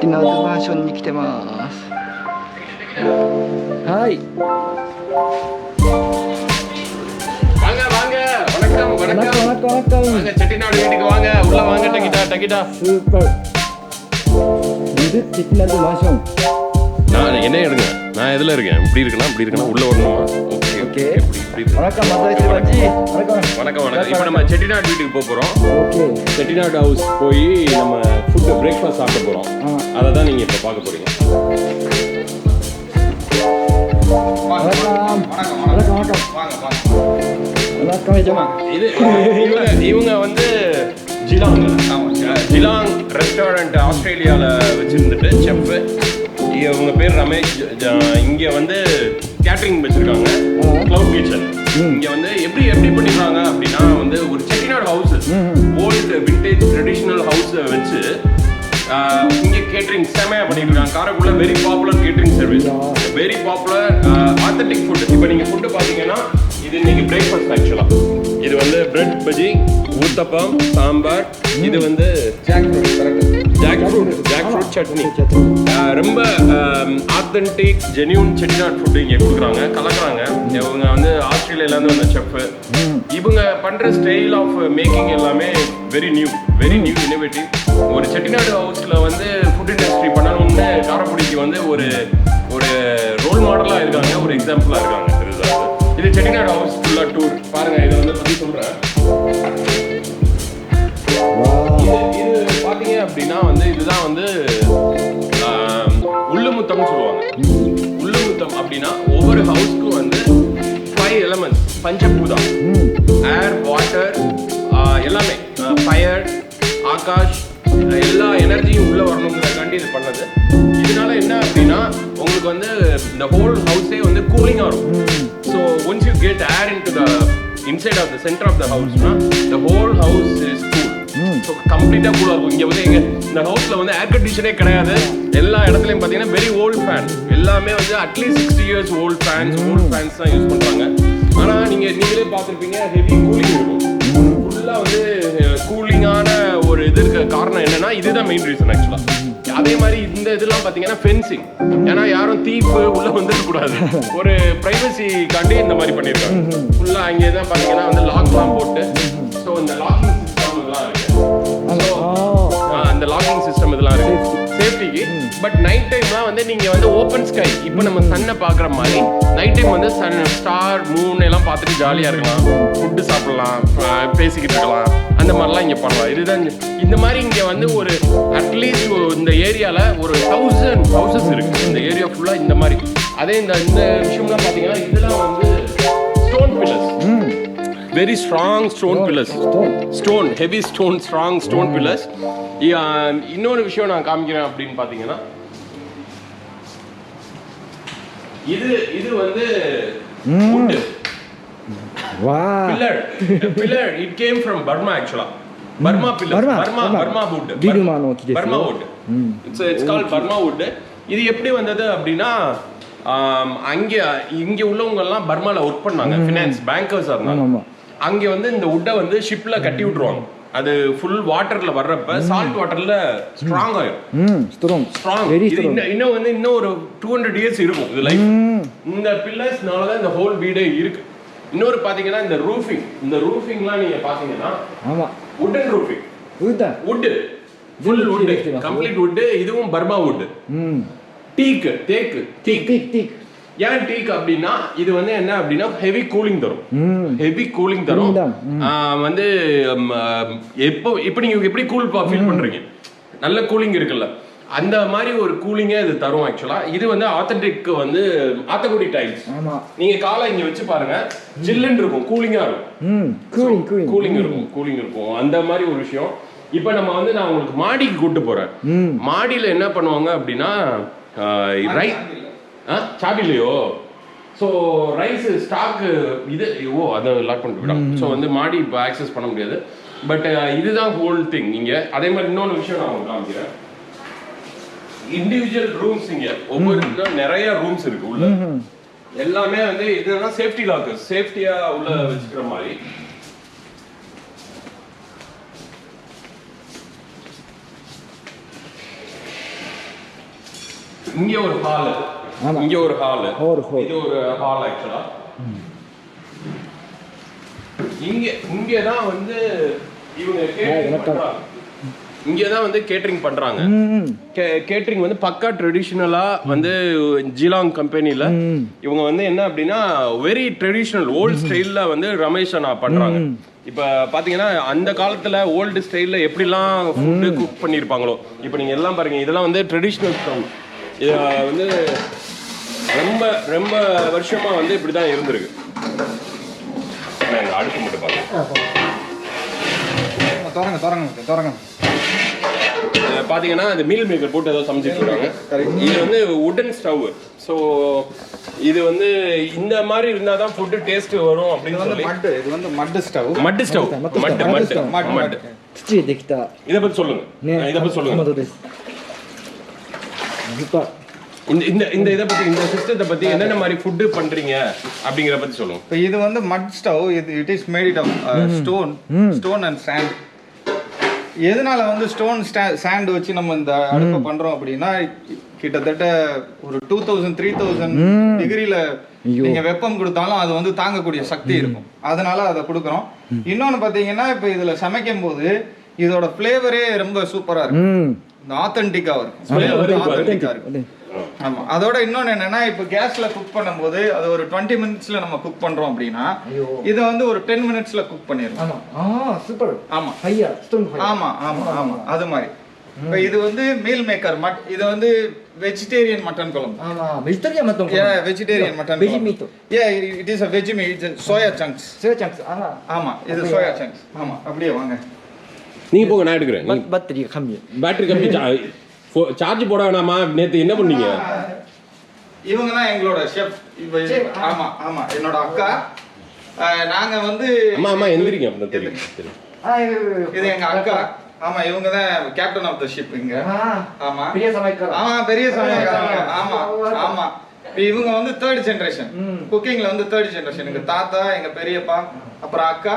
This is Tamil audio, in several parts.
沖縄のマンションに来てます。はい。வணக்கம் வணக்கம். வணக்கம் வாங்க செட்டிநாடு வாங்க. உள்ள வாங்க டக்கிட்டா டக்கிட்டா. இது மாசம் நான் என்ன எடுங்க. நான் எதில் இருக்கேன்? இப்படி இருக்கணும் இப்படி இருக்கணும் உள்ள வரணுமா? ஓகே. வணக்கம் மதுரை சிவாஜி. வணக்கம் வணக்கம். வணக்கம் இப்போ நம்ம செட்டிநாடு வீட்டுக்கு போக போறோம். ஓகே. செட்டிநாடு ஹவுஸ் போய் நம்ம ஃபுட்டு பிரேக்ஃபாஸ்ட் சாப்பிட போறோம். ஆ. அதை தான் நீங்க இப்போ பார்க்க போறீங்க. வணக்கம். வணக்கம் வணக்கம். இது இவங்க இவங்க வந்து ஜிலாங். ஜிலாங் ரெஸ்டாரண்ட் ஆஸ்திரேலியாவில் வச்சிருந்துட்டு செஃப் இவங்க பேர் ரமேஷ். இங்க வந்து கேட்டரிங் வச்சிருக்காங்க. Cloud kitchen. இங்க வந்து எப்படி எப்படி பண்ணிருக்காங்க அப்படின்னா வந்து ஒரு Chettinad house. Old vintage traditional house வச்சு இங்க கேட்டரிங் செமையா பண்ணிருக்காங்க காரைக்குள்ள very popular catering service. Very popular authentic food இப்போ நீங்க ஃபுட்டு பாத்தீங்கன்னா இது இன்னைக்கு பிரேக்ஃபாஸ்ட் ஆக்சுவலா இது வந்து பிரெட் பஜ்ஜி ஊத்தப்பம் சாம்பார் இது வந்து jackfruit jackfruit jackfruit chutney ரொம்ப ஆத்தன்டிக் ஜெனியூன் செட்டிநாட் ஃபுட் இங்கே கொடுக்குறாங்க கலக்குறாங்க. இவங்க வந்து ஆஸ்திரேலியாலேருந்து வந்த செஃப் இவங்க பண்ணுற ஸ்டைல் ஆஃப் மேக்கிங் எல்லாமே very new very new innovative ஒரு செட்டிநாடு ஹவுஸில் வந்து ஃபுட் இண்டஸ்ட்ரி பண்ணணும்னு காரக்குடிக்கு வந்து ஒரு ஒரு ரோல் மாடலாக இருக்காங்க ஒரு எக்ஸாம்பிளாக இருக்காங்க இது செட்டிநாடு ஹவுஸ் ஃபுல்லாக டூர் பாருங்க இதை அப்படின்னா ஒவ்வொரு ஹவுஸ்க்கும் வந்து ஃபைவ் எலமெண்ட்ஸ் பஞ்சபூதா ஏர் வாட்டர் எல்லாமே. ஃபயர் ஆகாஷ் எல்லா எனர்ஜியும் உள்ள வரணுங்கிறதுக்காண்டி இது பண்ணது. இதனால என்ன அப்படின்னா உங்களுக்கு வந்து இந்த ஹோல் ஹவுஸே வந்து கூலிங்காக இருக்கும். So once you get air in to the inside of the centre of the ஹவுஸ்னா the whole house is cool so கம்ப்ளீட்டாக கூலாக இருக்கும். இங்கே வந்து எங்க இந்த ஹவுஸில் வந்து ஏர் கண்டிஷனே கிடையாது. எல்லா இடத்துலையும் பார்த்தீங்கன்னா வெரி ஓல்ட் ஃபேன் எல்லாமே வந்து at least sixty years old fans old fans தான் யூஸ் பண்ணுறாங்க ஆனால் நீங்கள் நீங்களே பார்த்துருப்பீங்க ஹெவி கூலிங் இருக்கும். ஃபுல்லாக வந்து கூலிங்கான ஒரு இது இருக்க காரணம் என்னன்னா இதுதான் மெயின் ரீசன் ஆக்சுவலாக அதே மாதிரி இந்த இதெல்லாம் பார்த்தீங்கன்னா ஃபென்சிங் ஏன்னா யாரும் தீப்பு உள்ள வந்துடக்கூடாது ஒரு ப்ரைவசிக்காண்டி இந்த மாதிரி பண்ணியிருக்காங்க ஃபுல்லாக அங்கே தான் பார்த்தீங்கன்னா வந்து லாக்லாம் போட்டு. ஸோ இந்த லாக்கிங் இதெல்லாம் இருக்கு. அந்த லாக்கிங் சிஸ்டம் இதெல்லாம் இருக்கு. சேஃப்டிக்கு பட் நைட் டைம்லாம் வந்து நீங்க வந்து ஓப்பன் ஸ்கை இப்போ நம்ம சன்னை பார்க்குற மாதிரி. நைட் டைம் வந்து சன் ஸ்டார் மூன் எல்லாம் பார்த்துட்டு ஜாலியாக இருக்கலாம். ஃபுட்டு சாப்பிடலாம் பேசிக்கிட்டு இருக்கலாம். அந்த மாதிரிலாம் இங்கே பண்ணலாம். இதுதான் இந்த மாதிரி இங்கே வந்து ஒரு அட்லீஸ்ட் இந்த ஏரியாவில் ஒரு தௌசண்ட் ஹவுசஸ் இருக்கு. இந்த ஏரியா ஃபுல்லாக இந்த மாதிரி. அதே இந்த இந்த விஷயம்லாம் பார்த்தீங்கன்னா இதெல்லாம் வந்து stone pillars very strong stone pillars stone heavy stone strong stone pillars இன்னொரு விஷயம் நான் காமிக்கிறேன் அப்படின்னு பார்த்தீங்கன்னா இது இது வந்து pillar it came from Burma actually Burma pillar Burma, Burma wood Burma wood. It's it's call Burma wood இது எப்படி வந்தது அப்படின்னா ஆம், அங்க இங்க உள்ளவங்க எல்லாம் பர்மால ஒர்க் பண்ணாங்க. ஃபினான்ஸ் பேங்கர்ஸா இருந்தாங்க. அங்க வந்து இந்த வுட்டை வந்து ஷிப்ல கட்டி விட்டுருவாங்க. அது ஃபுல் வாட்டர்ல வர்றப்ப சால்ட் வாட்டர்ல ஸ்ட்ராங் ஆயிடும் ஸ்ட்ராங் ஸ்ட்ராங் இன்னும் வந்து இன்னும் ஒரு டூ ஹண்ட்ரட் இயர்ஸ் இருக்கும் இது லைஃப் இந்த பில்லர்ஸ்னால தான் இந்த ஹோல் வீடே இருக்கு. இன்னொரு பாத்தீங்கன்னா இந்த ரூஃபிங் இந்த ரூஃபிங்லாம் நீங்க பாத்தீங்கன்னா ஆமா. Wooden roofing wood full wood complete wood இதுவும் பர்மா வுட் ம். டீக் தேக்கு டிக் டிக் ஏன் டீக் அப்படின்னா இது வந்து என்ன அப்படின்னா ஹெவி கூலிங் தரும். ம். ஹெவி கூலிங் தரும். வந்து எப்போ இப்போ நீங்க எப்படி கூல் ஃபீல் பண்றீங்க? நல்ல கூலிங் இருக்குல்ல. அந்த மாதிரி ஒரு கூலிங்கே இது தரும் ஆக்சுவலா இது வந்து ஆத்தென்டிக் வந்து ஆத்தக்குடி டைல்ஸ் ஆமா. நீங்க காலை இங்க வச்சு பாருங்க. ஜில்லுன்னு இருக்கும். கூலிங்கா இருக்கும். ம். கூலிங் இருக்கும். கூலிங் இருக்கும். அந்த மாதிரி ஒரு விஷயம். இப்போ நம்ம வந்து நான் உங்களுக்கு மாடிக்கு கூட்டு போறேன். ம். மாடியில என்ன பண்ணுவாங்க அப்படின்னா ரை சாபி இல்லையோ ஸோ ரைஸ் ஸ்டாக்கு இது ஓ அதை லாக் பண்ணிட்டு விடாம் ஸோ வந்து மாடி இப்போ ஆக்சஸ் பண்ண முடியாது. பட் இதுதான் ஹோல் திங் இங்க அதே மாதிரி இன்னொன்று விஷயம் நான் உங்களுக்கு காமிக்கிறேன் இண்டிவிஜுவல் ரூம்ஸ் இங்க ஒவ்வொரு நிறைய ரூம்ஸ் இருக்கு உள்ள எல்லாமே வந்து இதுனா சேஃப்டி லாக்கர் சேஃப்டியா உள்ள வச்சுக்கிற மாதிரி இங்க ஒரு ஹால். இங்க ஒரு ஹால் ஒரு hall. இது ஒரு ஹால் ஆக்சுவலா இங்க இங்க தான் வந்து இவங்க. இங்க தான் வந்து கேட்டரிங் பண்றாங்க. ம் கேட்டரிங் வந்து பக்கா ட்ரெடிஷ்னலா வந்து ஜிலாங் கம்பெனில ம். இவங்க வந்து என்ன அப்படின்னா வெரி ட்ரெடிஷ்னல் ஓல்ட் ஸ்டைல்ல வந்து ரமேஷ் அண்ணா பண்றாங்க. இப்ப பாத்தீங்கன்னா அந்த காலத்துல ஓல்டு ஸ்டைல்ல எப்படிலாம் ஃபுட்டு குக் பண்ணிருப்பாங்களோ? இப்போ நீங்க எல்லாம் பாருங்க இதெல்லாம் வந்து ட்ரெடிஷ்னல் ஸ்டவ் இது வந்து ரொம்ப ரொம்ப வருஷமாக வந்து இப்படி தான் இருந்திருக்கு நாங்கள் அடுப்பு மட்டும் பார்க்கலாம் தொடங்க தொடங்க தொடங்க பார்த்தீங்கன்னா இந்த மீல் மேக்கர் போட்டு ஏதோ சமைச்சிட்டு இருக்காங்க. இது வந்து உடன் ஸ்டவ் ஸோ இது வந்து இந்த மாதிரி இருந்தா தான் ஃபுட்டு டேஸ்ட் வரும் அப்படின்னு சொல்லி. மட்டு இது வந்து மட்டு ஸ்டவ் மட்டு ஸ்டவ் மட்டு மட்டு மட்டு இதை பத்தி சொல்லுங்க. இதை பத்தி சொல்லுங்க. இந்த இந்த இந்த இதை பத்தி இந்த சிஸ்டத்தை பத்தி என்னென்ன மாதிரி ஃபுட்டு பண்றீங்க அப்படிங்கிற பத்தி சொல்லுங்க இப்போ இது வந்து மட் ஸ்டவ் இது it is made it of stone stone and sand எதனால வந்து ஸ்டோன் சாண்ட் வச்சு நம்ம இந்த அடுப்பை பண்றோம் அப்படின்னா கிட்டத்தட்ட ஒரு டூ தௌசண்ட் த்ரீ தௌசண்ட் டிகிரியில நீங்க வெப்பம் கொடுத்தாலும் அது வந்து தாங்கக்கூடிய சக்தி இருக்கும். அதனால அதை கொடுக்குறோம். இன்னொன்னு பாத்தீங்கன்னா இப்போ இதுல சமைக்கும் போது இதோட ஃப்ளேவரே ரொம்ப சூப்பரா ん இந்த ஆத்தென்டிக்கா இருக்கும் Flavor இருக்கும். ஆமா. அதோட இன்னொன்னு என்னன்னா இப்போ கேஸ்ல குக் பண்ணும்போது அது ஒரு டுவெண்ட்டி மினிட்ஸ்ல நம்ம குக் பண்றோம் அப்படின்னா இதை வந்து ஒரு டென் மினிட்ஸ்ல குக் பண்ணிடலாம். ஆமா. ஆமா. ஆமா ஆமா அது மாதிரி. இப்போ இது வந்து மீல் மேக்கர் மட் இது வந்து வெஜிடேரியன் மட்டன் குழம்பு. ஆமா. Vegetarian mutton yeah vegetarian mutton veggie meat yeah it is a veg meat soya chunks soya chunks ஆமா ஆமா இது சோயா சங்க்ஸ் ஆமா அப்படியே வாங்க. நீங்க போங்க நான் எடுக்கிறேன். பேட்டரி கம்மி. பேட்டரி கம்மி. சார்ஜ் போட வேணாமா? நேத்து என்ன பண்ணீங்க? இவங்க தான் எங்களோட ஷெஃப் ஆமா ஆமா என்னோட அக்கா. நாங்க வந்து ஆமா ஆமா எந்திரிங்க அப்படின்னு தெரியும் இது எங்க அக்கா. ஆமா இவங்க தான் கேப்டன் ஆஃப் த ஷிப் இங்க ஆமா. பெரிய சமையல் ஆமா பெரிய சமயக்காரங்க ஆமா ஆமா. இவங்க வந்து தேர்ட் ஜெனரேஷன் குக்கிங்ல வந்து தேர்ட் ஜெனரேஷன் எங்க தாத்தா எங்க பெரியப்பா அப்புறம் அக்கா.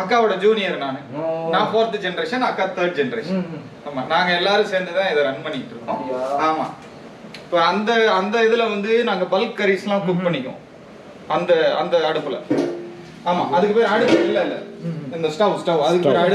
அக்காவோட ஜூனியர் நான். நான் ஃபோர்த் ஜெனரேஷன் அக்கா தேர்ட் ஜெனரேஷன். ஆமா நாங்க எல்லாரும் சேர்ந்து தான் இதை ரன் பண்ணிட்டு இருக்கோம்? ஆமா. இப்போ அந்த அந்த இதுல வந்து நாங்க பல்க் கரீஸ்லாம் குக் பண்ணிக்குவோம். அந்த அந்த அடுப்புல. ஆமா அதுக்கு பேர் அடுப்பு இல்ல இல்ல. இந்த ஸ்டவ் ஸ்டவ் அதுக்கு பேர் அடுப்பு.